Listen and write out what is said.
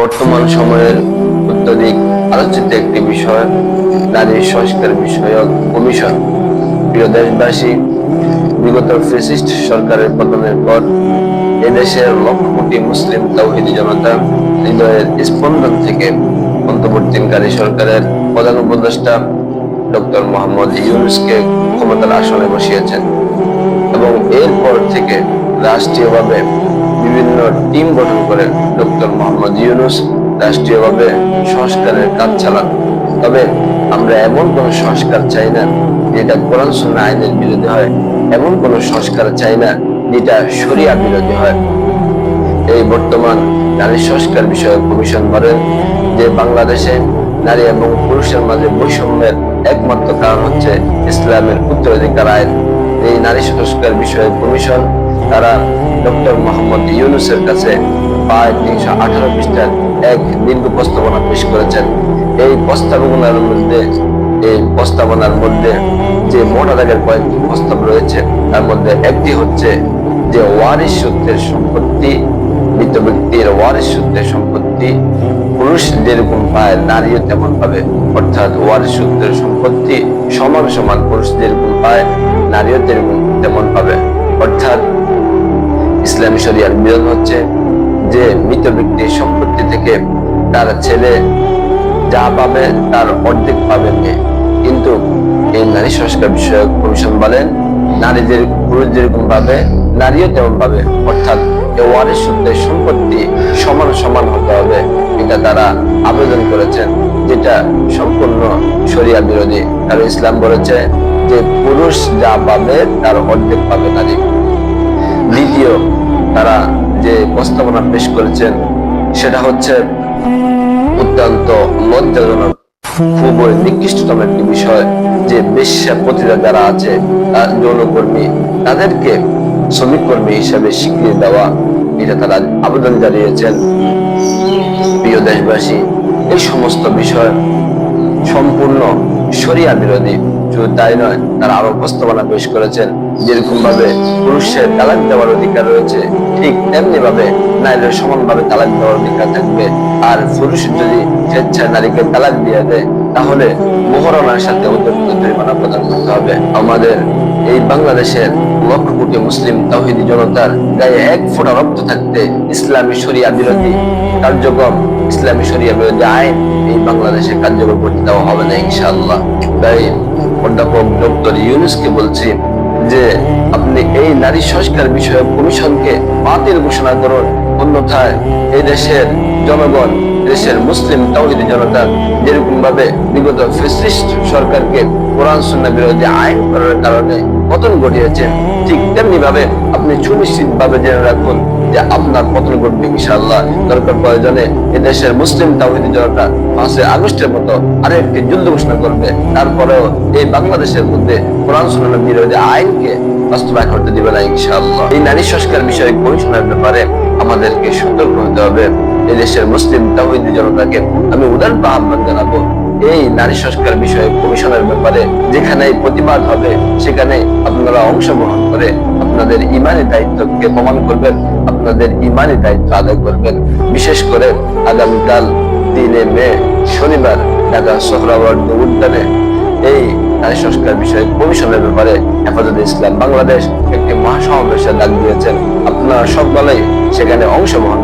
বর্তমান সময়ের অত্যধিক আলোচিত একটি বিষয় নারী সংস্কার বিষয়ক কমিশন। প্রিয় দেশবাসী, বিগত ফেসিস্ট সরকারের পতনের পর এদেশের লক্ষ কোটি মুসলিম তৌহিদি জনতা হৃদয়ের স্পন্দন থেকে অন্তর্বর্তীকারী সরকারের প্রধান উপদেষ্টা ডক্টর মোহাম্মদ ইউনুসকে ক্ষমতার আসনে বসিয়েছেন এবং এরপর থেকে রাষ্ট্রীয়ভাবে বিভিন্ন টিম গঠন করে ডক্টর মোহাম্মদ ইউনুস রাষ্ট্রীয়ভাবে সংস্কারের কাজ চালান। তবে আমরা এমন কোন সংস্কার চাই না, যেটা কোরআন সুন্নাহ আইনের বিরোধী হয়, এমন কোন সংস্কার চাই না, যেটা শরিয়া বিরোধী হয়। এই বর্তমান নারী সংস্কার বিষয়ক কমিশন বলেন যে বাংলাদেশে নারী এবং পুরুষের মাঝে বৈষম্যের একমাত্র কারণ হচ্ছে ইসলামের উত্তরাধিকার আইন। এই নারী সংস্কার বিষয়ক কমিশন তারা ডক্টর মোহাম্মদ ইউনুসের কাছে প্রায় তিনশো আঠারো পৃষ্ঠার এক দীর্ঘ প্রস্তাবনা পেশ করেছেন। এই প্রস্তাবনার মধ্যে, এই প্রস্তাবনার মধ্যে যে মোটা দাগের কয়েকটি প্রস্তাব রয়েছে, তার মধ্যে একটি হচ্ছে যে ওয়ারিশ সূত্রের সম্পত্তি, মৃত ব্যক্তির ওয়ারিশ সূত্রের সম্পত্তি পুরুষ যেরকম পায় নারীও তেমন পাবে অর্থাৎ ওয়ারিশ সূত্রের সম্পত্তি সমান সমান পুরুষ যেরকম পায় নারীও তেরকম তেমন পাবে অর্থাৎ ইসলামী শরিয়ার বিরোধ হচ্ছে যে মৃত ব্যক্তির সম্পত্তি থেকে তার ছেলে যা পাবে তার অর্ধেক পাবে কিন্তু এই নারী সংস্কার বিষয়ক কমিশন বলেন নারীদের পুরুষ যেরকম পাবে, নারীও তেমন পাবে। অর্থাৎ এ ওয়ারিশ সূত্রের সম্পত্তি সমান সমান হতে হবে, এটা তারা আবেদন করেছেন, যেটা সম্পূর্ণ শরিয়া বিরোধী। কারণ ইসলাম বলেছে যে পুরুষ যা পাবে তার অর্ধেক পাবে নারী। দ্বিতীয়, তারা যে প্রস্তাবনা পেশ করেছেন, সেটা হচ্ছে অত্যন্ত লজ্জাজনক, খুবই নিকৃষ্টতম একটি বিষয় যে বেশ্যা পতিরা যারা আছে যৌনকর্মী, তাদেরকে শ্রমিক কর্মী হিসাবে স্বীকৃতি দেওয়া, এটা তারা আবেদন জানিয়েছেন। প্রিয় দেশবাসী, এই সমস্ত বিষয় সম্পূর্ণ শরিয়া বিরোধী। শুধু তাই নয়, তারা আরও প্রস্তাবনা পেশ করেছেন। যেরকম ভাবে পুরুষের তালাক দেওয়ার অধিকার রয়েছে, ঠিক তেমনি ভাবে নারীর সমান ভাবে তালাক দেওয়ার অধিকার থাকবে। আর পুরুষ যদি স্বেচ্ছায় নারীকে তালাক দিয়ে দেয়, তাহলে মোহরণার সাথে অতিরিক্ত জরিমানা প্রদান করতে হবে। আমাদের এই বাংলাদেশের লক্ষ কোটি মুসলিম তাহিদি জনতার গায়ে এক ফোঁটা রক্ত থাকতে ইসলামী শরিয়া বিরোধী কার্যক্রম ইসলামী শরিয়া বিরোধী আইন এই বাংলাদেশে কার্যকর করতে দেওয়া হবে না, ইনশাআল্লাহ। তাই অধ্যাপক ডক্টর ইউনুসকে বলছি যে, আপনি এই নারী সংস্কার বিষয়ক কমিশনকে বাতিল ঘোষণা করুন। অন্যথায় এই দেশের জনগণ, দেশের মুসলিম তাওহিদি জনতা যেরকম ভাবে বিগত ফেসিস্ট সরকারকে কোরআন, সুন্নাহ বিরোধী আইন করার কারণে পতন ঘটিয়েছেন ঠিক তেমনি ভাবে আপনি সুনিশ্চিত ভাবে জেনে রাখুন যে আপনার পতন ঘটবে ইনশাআল্লাহ দরকার প্রয়োজনে এদেশের মুসলিম তাওহিদি জনতা পাঁচই আগস্টের মতো আরেকটি যুদ্ধ ঘোষণা করবে। তারপরেও এই বাংলাদেশের মধ্যে কোরআন, সুন্নাহ বিরোধী আইনকে বাস্তবায়ন করতে দিবে না ইনশাআল্লাহ। এই নারী সংস্কার বিষয়ে কমিশনের ব্যাপারে আমাদেরকে সতর্ক হতে হবে। এই দেশের মুসলিম তাওহিদি জনতাকে আমি উদার আহ্বান জানাব, এই নারী সংস্কার বিষয়ে কমিশনের ব্যাপারে যেখানে প্রতিবাদ হবে, সেখানে আপনারা অংশগ্রহণ করে আপনাদের ইমানি দায়িত্বকে প্রমাণ করবেন। আপনাদের ইমানি দায়িত্ব আদায় করবেন। বিশেষ করে আগামীকাল তিনে মে, শনিবার ঢাকা সোহরাওয়ার্দী উদ্যানে। এই নারী সংস্কার বিষয়ে কমিশনের ব্যাপারে হেফাজত ইসলাম বাংলাদেশ একটি মহাসমাবেশে ডাক দিয়েছেন। আপনারা সকলেই সেখানে অংশগ্রহণ